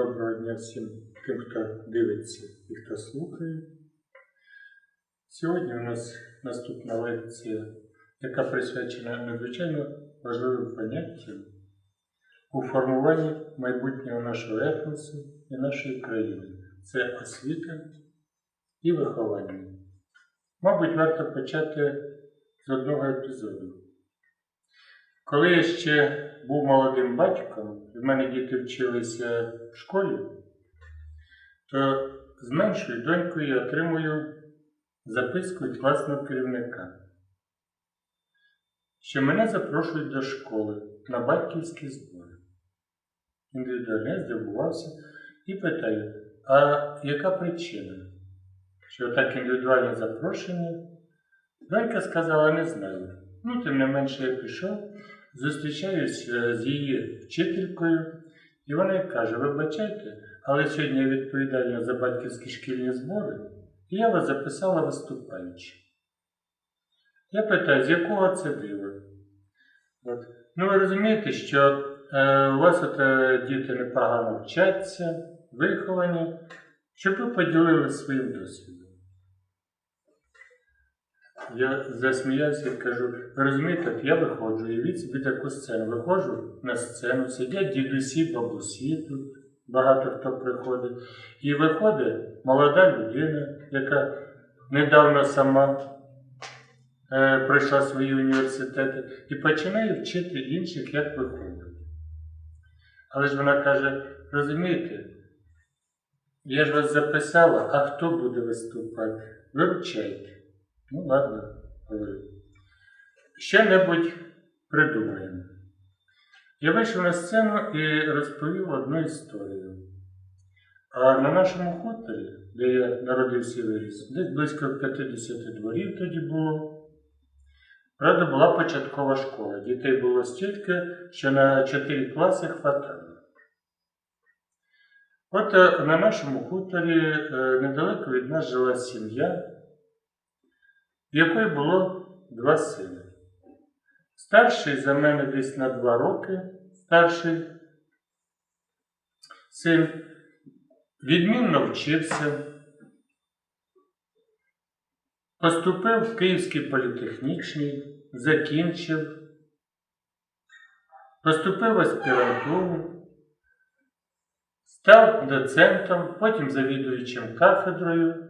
Доброго дня всім тим, хто дивиться і хто слухає. Сьогодні у нас наступна лекція, яка присвячена надзвичайно важливим поняттям у формуванні майбутнього нашого етносу і нашої країни. Це освіта і виховання. Мабуть, варто почати з одного епізоду. Коли я ще був молодим батьком, і в мене діти вчилися в школі, то з меншою донькою я отримую записку від класного керівника, що мене запрошують до школи на батьківські збори. Індивідуально я здивувався і питаю, а яка причина? Що так індивідуальне запрошення? Донька сказала, не знаю. Ну, тим не менше я пішов, зустрічаюся з її вчителькою, і вона каже, вибачайте, але сьогодні я відповідальна за батьківські шкільні збори, і я вас записала виступаючи. Я питаю, з якого це дива? От. Ну, ви розумієте, що е, у вас от, е, діти непогано вчаться, виховані, щоб ви поділилися своїм досвідом. Я засміявся і кажу, розумієте, я виходжу, уявіть собі таку сцену. Виходжу на сцену, сидять дідусі, бабусі тут, багато хто приходить. І виходить молода людина, яка недавно сама е, пройшла свої університети, і починає вчити інших, як виходити. Але ж вона каже, розумієте, я ж вас записала, а хто буде виступати? Вивчайте. Ну, ладно, говорю. Що-небудь придумаємо. Я вийшов на сцену і розповів одну історію. А на нашому хуторі, де я народився і виріс, десь близько 50 дворів тоді було. Правда, була початкова школа. Дітей було стільки, що на 4 класи хватало. От е, на нашому хуторі е, недалеко від нас жила сім'я, в якої було два сини. Старший за мене десь на два роки, старший син, відмінно вчився, поступив в Київський політехнічний, закінчив, поступив в аспірантуру, став доцентом, потім завідуючим кафедрою.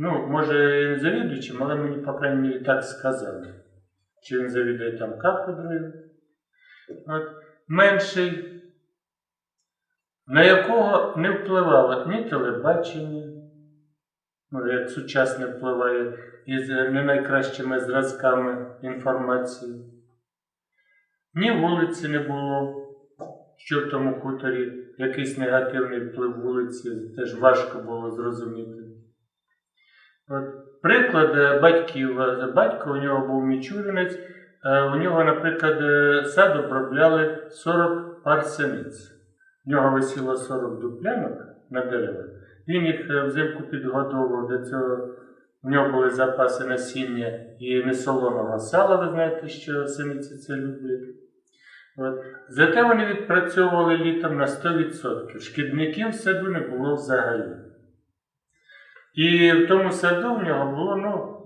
Ну, може, не завідуючим, але мені, по крайній мірі, так сказали. Чи він завідує там кафедрою. От. Менший, на якого не впливало ні телебачення, ну, як сучасне впливає із не найкращими зразками інформації. Ні вулиці не було, що в тому хуторі якийсь негативний вплив вулиці, теж важко було зрозуміти. Приклад е, батьків. Е, Батько у нього був мічуринець, е, у нього, наприклад, сад обробляли 40 пар синиць. В нього висіло 40 дуплянок на деревах. Він їх взимку підготовував до цього. У нього були запаси насіння і несолоного сала, ви знаєте, що синиці це люблять. От. Зате вони відпрацьовували літом на 100%. Шкідників в саду не було взагалі. І в тому саду в нього було, ну,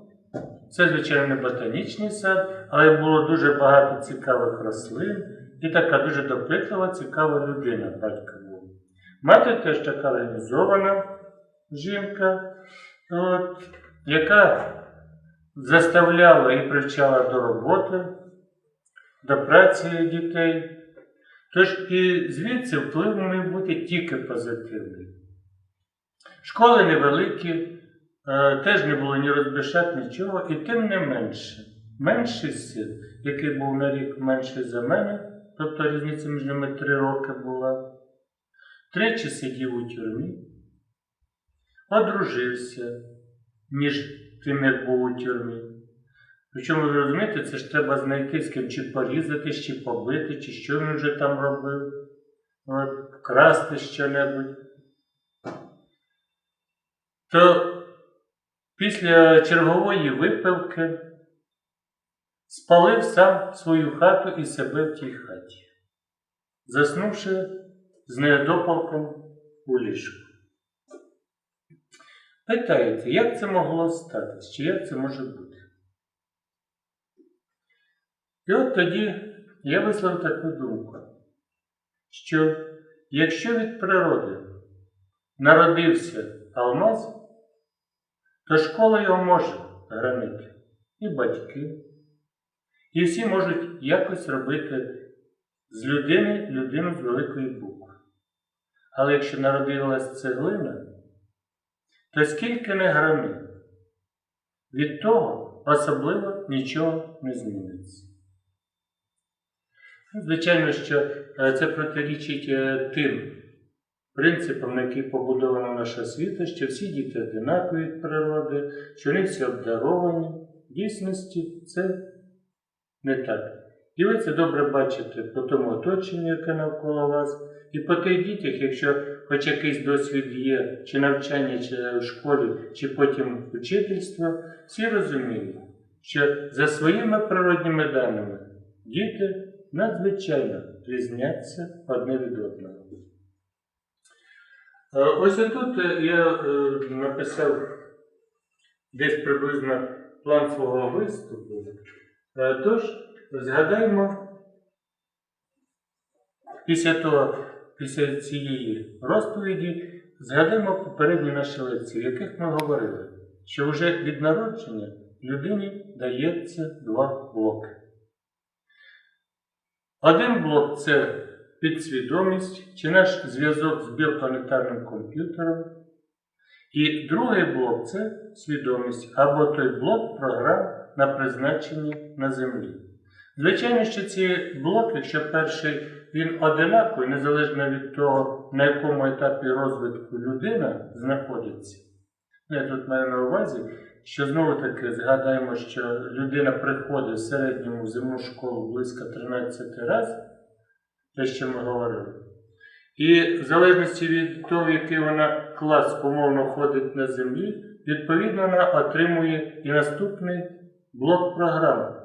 це, звичайно, не ботанічний сад, але було дуже багато цікавих рослин і така дуже допитлива, цікава людина батько був. Мати теж така організована жінка, от, яка заставляла і привчала до роботи, до праці дітей. Тож і звідси вплив має бути тільки позитивний. Школи невеликі, е, теж не було ні розбишак, нічого, і тим не менше, менший син, який був на рік менший за мене, тобто різниця між ними три роки була, тричі сидів у тюрмі, одружився, ніж тим, як був у тюрмі. Причому ви розумієте, це ж треба знайти з ким чи порізати, чи побити, чи що він вже там робив, От, вкрасти що-небудь то після чергової випивки спалив сам свою хату і себе в тій хаті. Заснувши, з недопалком у ліжку. Питаєте, як це могло статись, чи як це може бути? І от тоді я висловив таку думку, що якщо від природи народився алмаз, то школа його може гранити. І батьки. І всі можуть якось робити з людини людину з великої букви. Але якщо народилась цеглина, то скільки не грани, від того особливо нічого не зміниться. Звичайно, що е, це протирічить е, тим принципам, на яких побудована наша світа, що всі діти одинакові від природи, що вони всі обдаровані. В дійсності це не так. І ви це добре бачите по тому оточенню, яке навколо вас, і по тих дітях, якщо хоч якийсь досвід є, чи навчання, чи в школі, чи потім учительство, всі розуміють, що за своїми природніми даними діти надзвичайно різняться одне від одного. Е, Ось отут е, я е, написав десь приблизно план свого виступу. Тож, згадаймо після того, після цієї розповіді, згадаймо попередні наші лекції, в яких ми говорили, що вже від народження людині дається два блоки. Один блок це підсвідомість чи наш зв'язок з біопланетарним комп'ютером. І другий блок це свідомість або той блок програм на призначенні на землі. Звичайно, що ці блоки, якщо перший він одинаковий, незалежно від того, на якому етапі розвитку людина знаходиться. Ну, Я тут маю на увазі, що знову таки згадаємо, що людина приходить в середньому в земну школу близько 13 разів, те, що ми говорили. І в залежності від того, в який вона клас умовно ходить на землі, відповідно вона отримує і наступний блок програм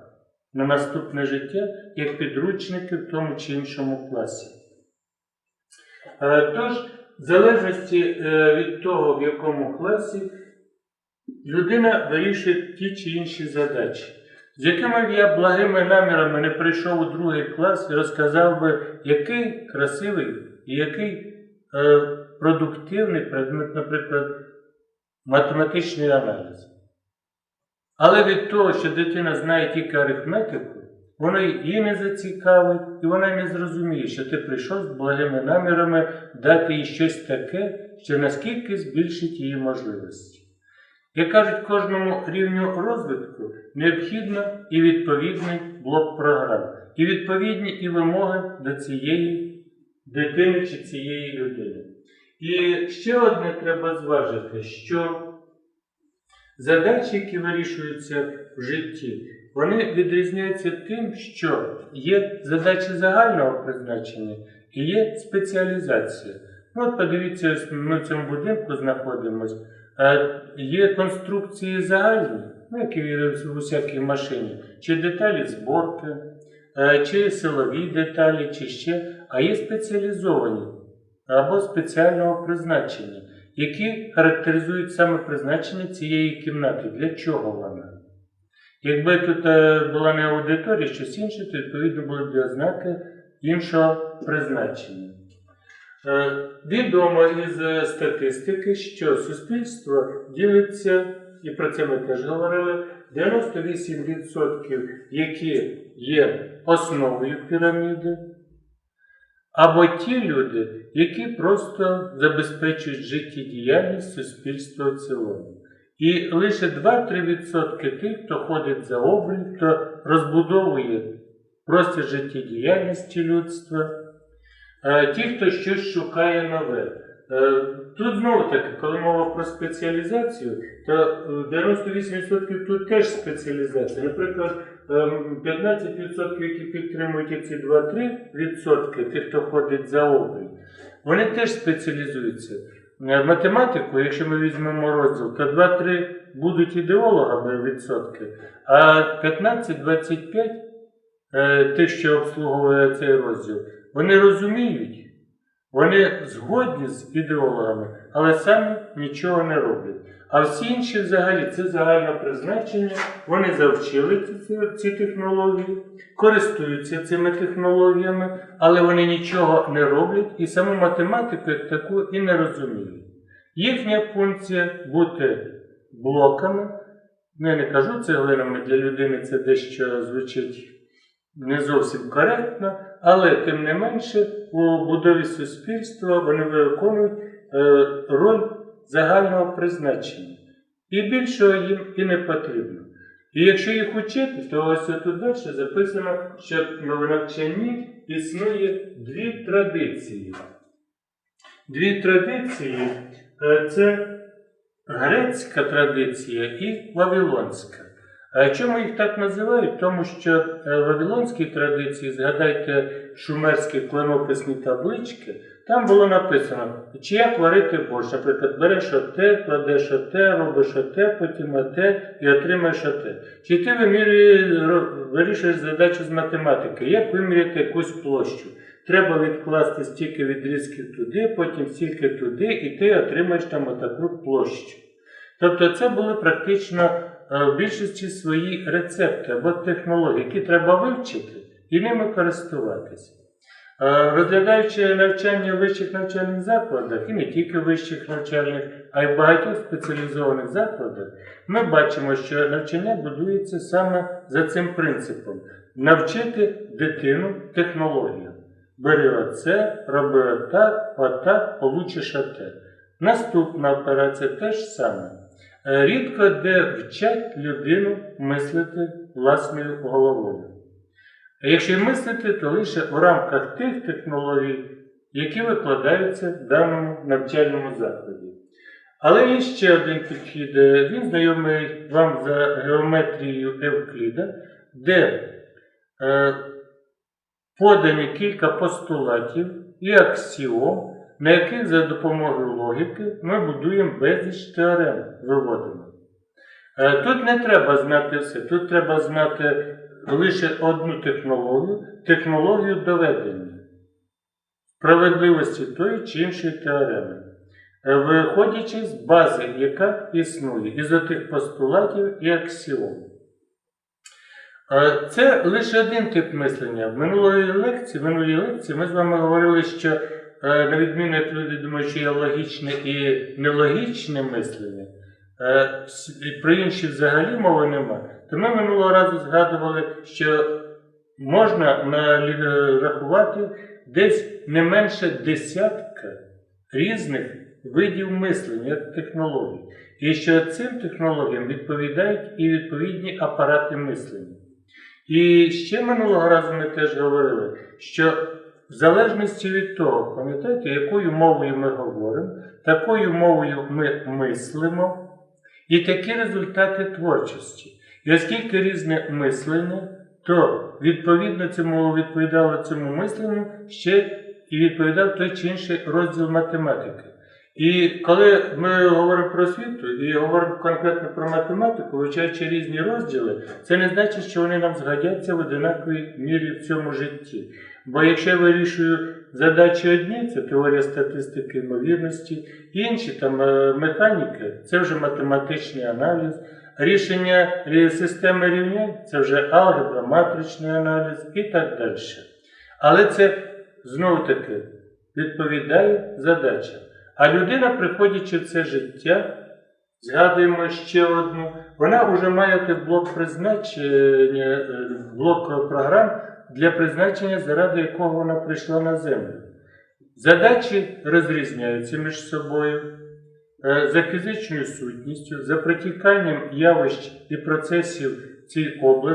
на наступне життя як підручники в тому чи іншому класі. Е, Тож, в залежності е, від того, в якому класі, людина вирішує ті чи інші задачі. З якими б я благими намірами не прийшов у другий клас і розказав би, який красивий і який е, продуктивний предмет, наприклад, математичний аналіз. Але від того, що дитина знає тільки арифметику, воно її не зацікавить, і вона не зрозуміє, що ти прийшов з благими намірами дати їй щось таке, що наскільки збільшить її можливості. Як кажуть, кожному рівню розвитку необхідно і відповідний блок програм, і відповідні і вимоги до цієї дитини чи цієї людини. І ще одне треба зважити, що задачі, які вирішуються в житті, вони відрізняються тим, що є задачі загального призначення і є спеціалізація. Ну, от подивіться, ось ми в цьому будинку знаходимося. Є конструкції загальні, ну, які в усякій машині, чи деталі зборки, е, чи силові деталі, чи ще, а є спеціалізовані або спеціального призначення, які характеризують саме призначення цієї кімнати. Для чого вона? Якби тут е, була не аудиторія, щось інше, то відповідно були б ознаки іншого призначення. Е, Відомо із е, статистики, що суспільство ділиться, і про це ми теж говорили, 98%, які є основою піраміди, або ті люди, які просто забезпечують життєдіяльність суспільства в цілому. І лише 2-3% тих, хто ходить за обрій, хто розбудовує простір життєдіяльності людства. Е, Ті, хто щось шукає нове. Е, Тут знову таки, коли мова про спеціалізацію, то е, 98% тут теж спеціалізація. Наприклад, ем, 15%, які підтримують ці 2-3%, тих, хто ходить за обрій, вони теж спеціалізуються. Е, Математику, якщо ми візьмемо розділ, то 2-3 будуть ідеологами відсотки, а 15-25 е, тих, що обслуговує цей розділ, вони розуміють, Вони згодні з ідеологами, але самі нічого не роблять. А всі інші взагалі це загальне призначення, вони завчили ці, ці технології, користуються цими технологіями, але вони нічого не роблять і саму математику як таку і не розуміють. Їхня функція бути блоками. Ну, я не кажу цеглинами для людини, це дещо звучить не зовсім коректно, але тим не менше у будові суспільства вони виконують е, роль загального призначення. І більшого їм і не потрібно. І якщо їх учити, то ось тут далі записано, що в навчанні існує дві традиції. Дві традиції е, це грецька традиція і вавилонська. Чому їх так називають? Тому що е, в вавилонській традиції, згадайте шумерські клинописні таблички, там було написано, чи як варити борщ. Наприклад, береш оте, кладеш оте, робиш оте, потім оте і отримаєш оте. Чи ти вирішуєш задачу з математики, як виміряти якусь площу? Треба відкласти стільки відрізків туди, потім стільки туди, і ти отримаєш там отаку площу. Тобто це були практично е, в більшості свої рецепти або технології, які треба вивчити і ними користуватися. Е, Розглядаючи навчання в вищих навчальних закладах, і не тільки в вищих навчальних, а й в багатьох спеціалізованих закладах, ми бачимо, що навчання будується саме за цим принципом навчити дитину технологіям. Бери оце, роби отак, отак, получиш оте. Наступна операція теж саме. Рідко де вчать людину мислити власною головою. А якщо й мислити, то лише у рамках тих технологій, які викладаються в даному навчальному закладі. Але є ще один підхід. Е, Він знайомий вам за геометрією Евкліда, де е, подані кілька постулатів і аксіом, на яких за допомогою логіки ми будуємо безліч теорем, виводимо. Е, Тут не треба знати все, тут треба знати лише одну технологію, технологію доведення справедливості тої чи іншої теореми, Е, виходячи з бази, яка існує, із отих постулатів і аксіом. Е, Це лише один тип мислення. В минулої лекції, в минулій лекції ми з вами говорили, що на відміну, як люди думають, що є логічне і нелогічне мислення, е, про інші взагалі мови нема, то ми минулого разу згадували, що можна нарахувати десь не менше десятка різних видів мислення, технологій. І що цим технологіям відповідають і відповідні апарати мислення. І ще минулого разу ми теж говорили, що в залежності від того, пам'ятаєте, якою мовою ми говоримо, такою мовою ми мислимо, і такі результати творчості. І оскільки різне мислення, то відповідно цьому відповідало цьому мисленню ще і відповідав той чи інший розділ математики. І коли ми говоримо про освіту і говоримо конкретно про математику, вивчаючи різні розділи, це не значить, що вони нам згодяться в одинаковій мірі в цьому житті. Бо якщо я вирішую задачі одні, це теорія статистики ймовірності, інші там е, механіки, це вже математичний аналіз, рішення системи рівнянь це вже алгебра, матричний аналіз і так далі. Але це знову таки відповідає задачам. А людина, приходячи в це життя, згадуємо ще одну, вона вже має блок призначення, е, блок програм для призначення, заради якого вона прийшла на землю. Задачі розрізняються між собою е, за фізичною сутністю, за протіканням явищ і процесів цієї області.